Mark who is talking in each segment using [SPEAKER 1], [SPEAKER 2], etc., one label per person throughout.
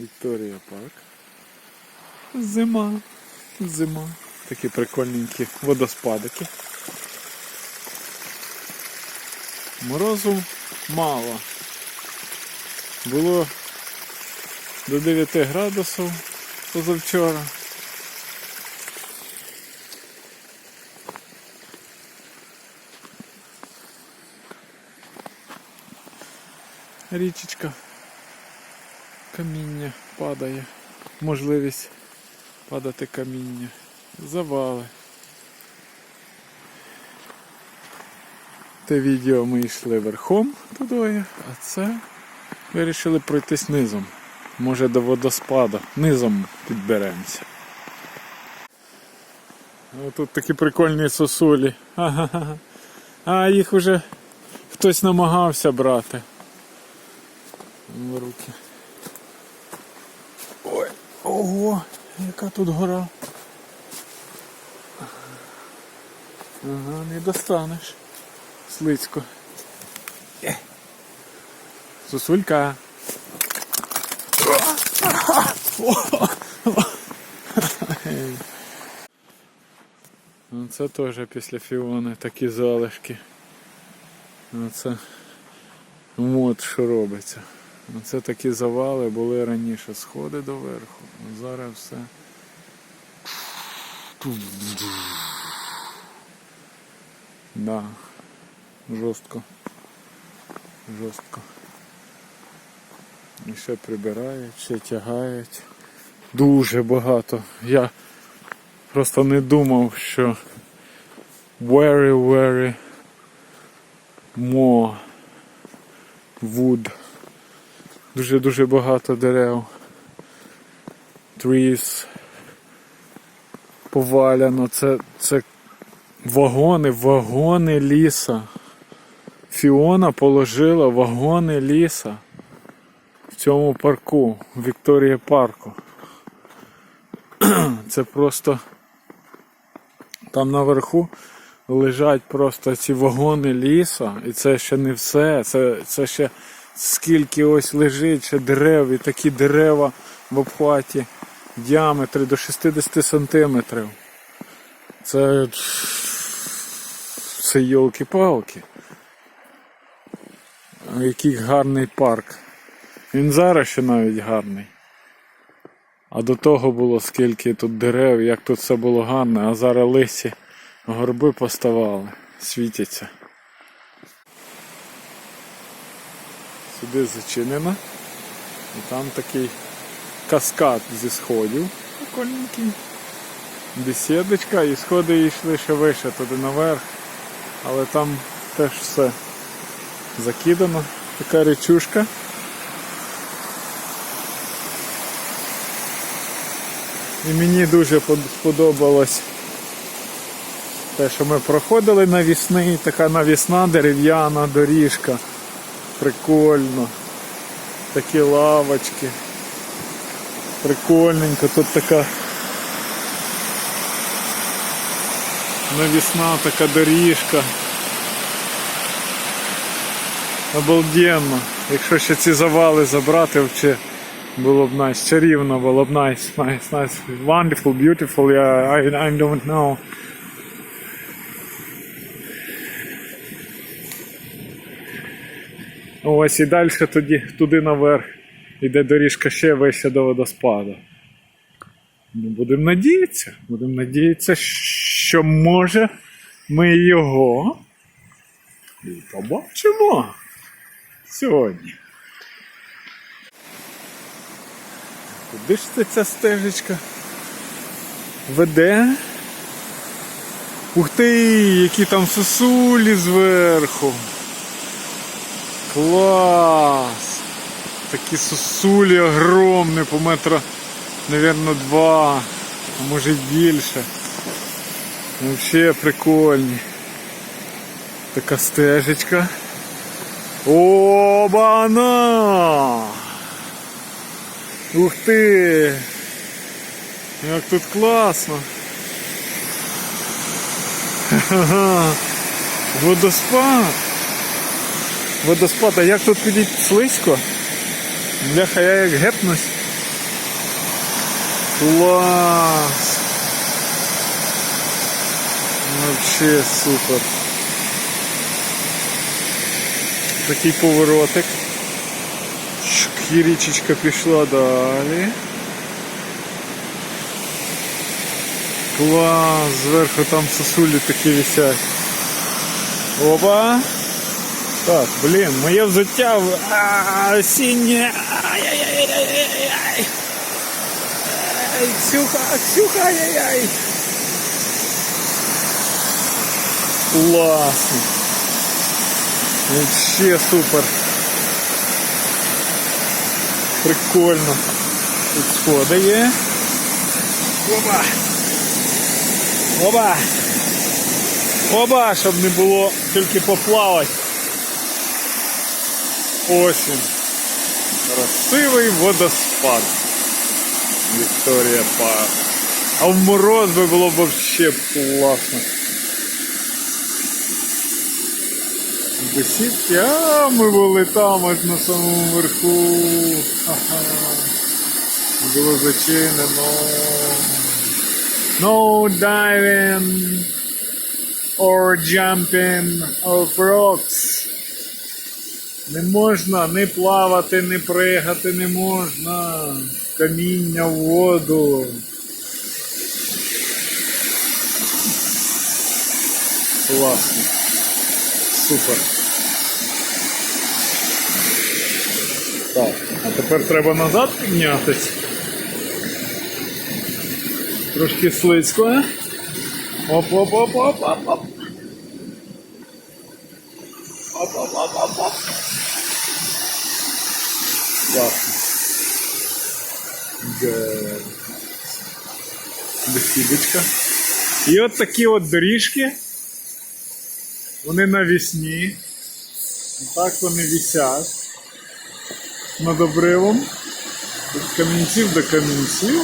[SPEAKER 1] Вікторія парк. Зима. Зима. Такі прикольненькі водоспадики. Морозу мало. Було до 9 градусів позавчора. Річечка. Каміння падає. Можливість падати каміння. Завали. Те відео ми йшли верхом туди, а це вирішили пройтись низом. Може до водоспаду. Низом підберемося. Тут такі прикольні сосулі. Ага. А їх уже хтось намагався брати. Руки. Ого, яка тут гора. Ага, не достанеш. Слизько. Е. Сосулька. Ну, Це теж після фіони такі залишки. Ну, Це от що робиться. Ну, Це такі завали були раніше, сходи доверху. А Зараз все. Да. Жорстко. Жорстко. І ще прибирають, ще тягають. Дуже багато. Я просто не думав, що very, very more wood. Дуже-дуже багато дерев. Trees. Поваляно. Це, це вагони, вагони ліса. Фіона положила вагони ліса в цьому парку, в Вікторія парку. Це просто там наверху лежать просто ці вагони ліса, і це ще не все. Це, це ще скільки ось лежить ще дерев, і такі дерева в обхваті діаметри до 60 сантиметрів. Це, це йолки-палки. Який гарний парк. Він зараз ще навіть гарний. А до того було скільки тут дерев, як тут все було гарне, а зараз лисі горби поставали, світяться. Сюди зачинено. І там такий каскад зі сходів. Прикольненький. Бесідочка і сходи йшли ще вище туди наверх. Але там теж все закидано. Така речушка. І мені дуже под- сподобалось те, що ми проходили навісний, така навісна дерев'яна доріжка. Прикольно. Такі лавочки. Прикольненько, тут така навісна така доріжка. Обалденно. Якщо ще ці завали забрати, взагалі було б nice. Чарівно було б nice, nice, nice. Wonderful, beautiful, yeah, I, I don't know. Ось і далі тоді туди наверх іде доріжка ще вище до водоспаду. Ну, будемо надіятися. Будемо надіятися, що може ми його і побачимо сьогодні. Куди ж це ця стежечка веде? Ух ти, які там сосулі зверху. Клас! Такі сосулі огромні, по метра, наверное, два, а може й більше. Вообще прикольні. Така стежечка. Оба-на! Ух ти! Як тут класно! Водоспад! Водоспад, а як тут підійти слизько? Бляха, я як гепнусь. Класс! Вообще супер. Такий поворотик. І пішла далі. Клас, зверху там сосулі такі висять. Опа! Так, блін, моє взуття в- а, осіннє. Ай-яй-яй-яй-яй-яй. Ай, Ксюха, Ксюха, ай-яй-яй. Класно. Вообще супер. Прикольно. Тут сходи є. Опа. Опа. Оба, щоб не було тільки поплавати. Ось він. Красивий водоспад. Вікторія Парк. А в мороз би було б вообще класно. Бесідки, а ми були там аж на самому верху. Ха-ха. Було зачинено. No diving or jumping off rocks. Не можна не плавати, не пригати не можна. Каміння в воду. Класно. Супер. Так, а тепер треба назад піднятись. Трошки слизько, а? Оп-оп-оп-оп-оп-оп. Оп-оп-оп-оп-оп. Класно. Де. Бесідочка. І от такі от доріжки. Вони навісні. Так вони висять над обривом. Від камінців до камінців.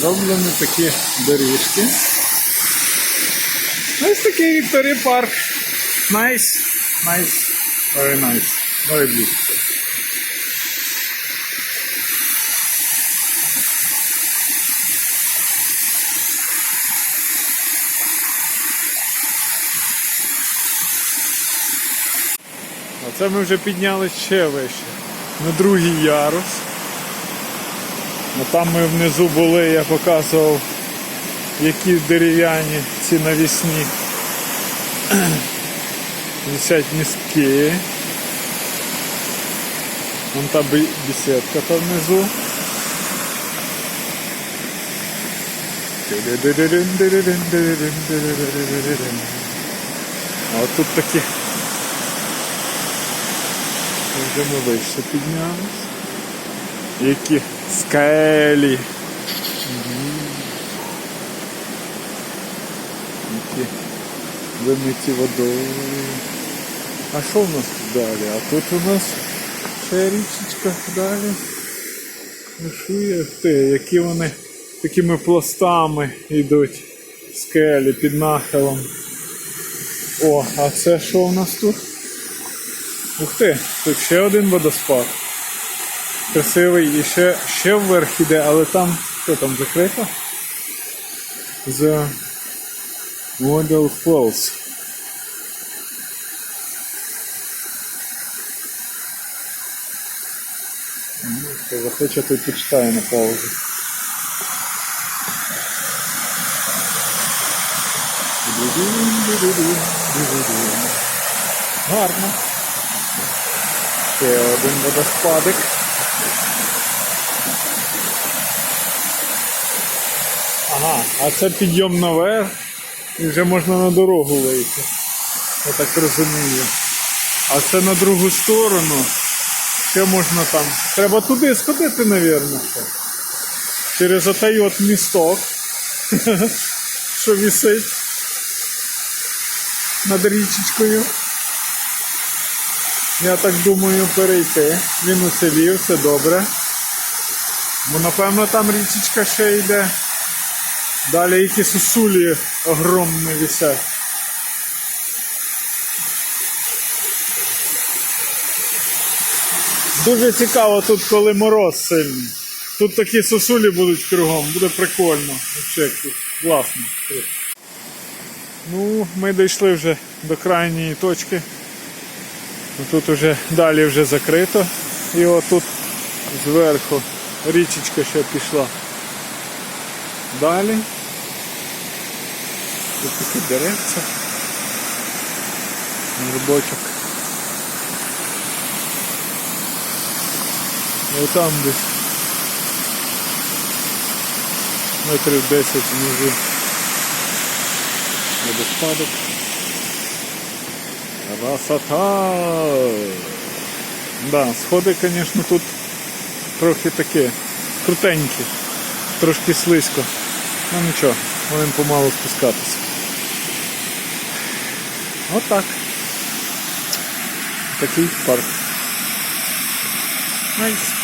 [SPEAKER 1] Зроблені такі доріжки. Ось такий Вікторія парк. Nice. Nice. Very nice. Very beautiful. А це ми вже підняли ще вище. На другий ярус. Ну, там ми внизу були, я показував, які дерев'яні ці навісні. Висять містки. Вон та бі- там внизу. А тут такі. Вже ми вище піднялись. Які скелі. Які вимиті водою. А що в нас тут далі? А тут у нас ще річечка далі. Вишує ти, які вони такими пластами йдуть скелі під нахилом. О, а це що у нас тут? Ух ти, тут ще один водоспад. Красивий і ще, ще вверх іде, але там що там закрито? The Water Falls. Ну, захоче, той почитає на паузу. Гарно. Ще один водоспадик. Ага, а це підйом наверх і вже можна на дорогу вийти. Я так розумію. А це на другу сторону. Ще можна там. Треба туди сходити, мабуть. Через отай от місток, що висить над річечкою. Я так думаю перейти. Він уцілів, все добре. Бо напевно там річечка ще йде. Далі які сусулі огромні висять. Дуже цікаво тут, коли мороз сильний. Тут такі сосулі будуть кругом, буде прикольно. Класно. Ну, ми дійшли вже до крайньої точки. Тут вже далі вже закрито. І отут зверху річечка ще пішла. Далі. Тут такі деревця. Грибочок. І там десь метрів 10 внизу водоспадок. Красота! Да, сходи, звісно, тут трохи такі крутенькі, трошки слизько. Ну нічого, будемо помалу спускатися. Отак. Такий парк. Найс.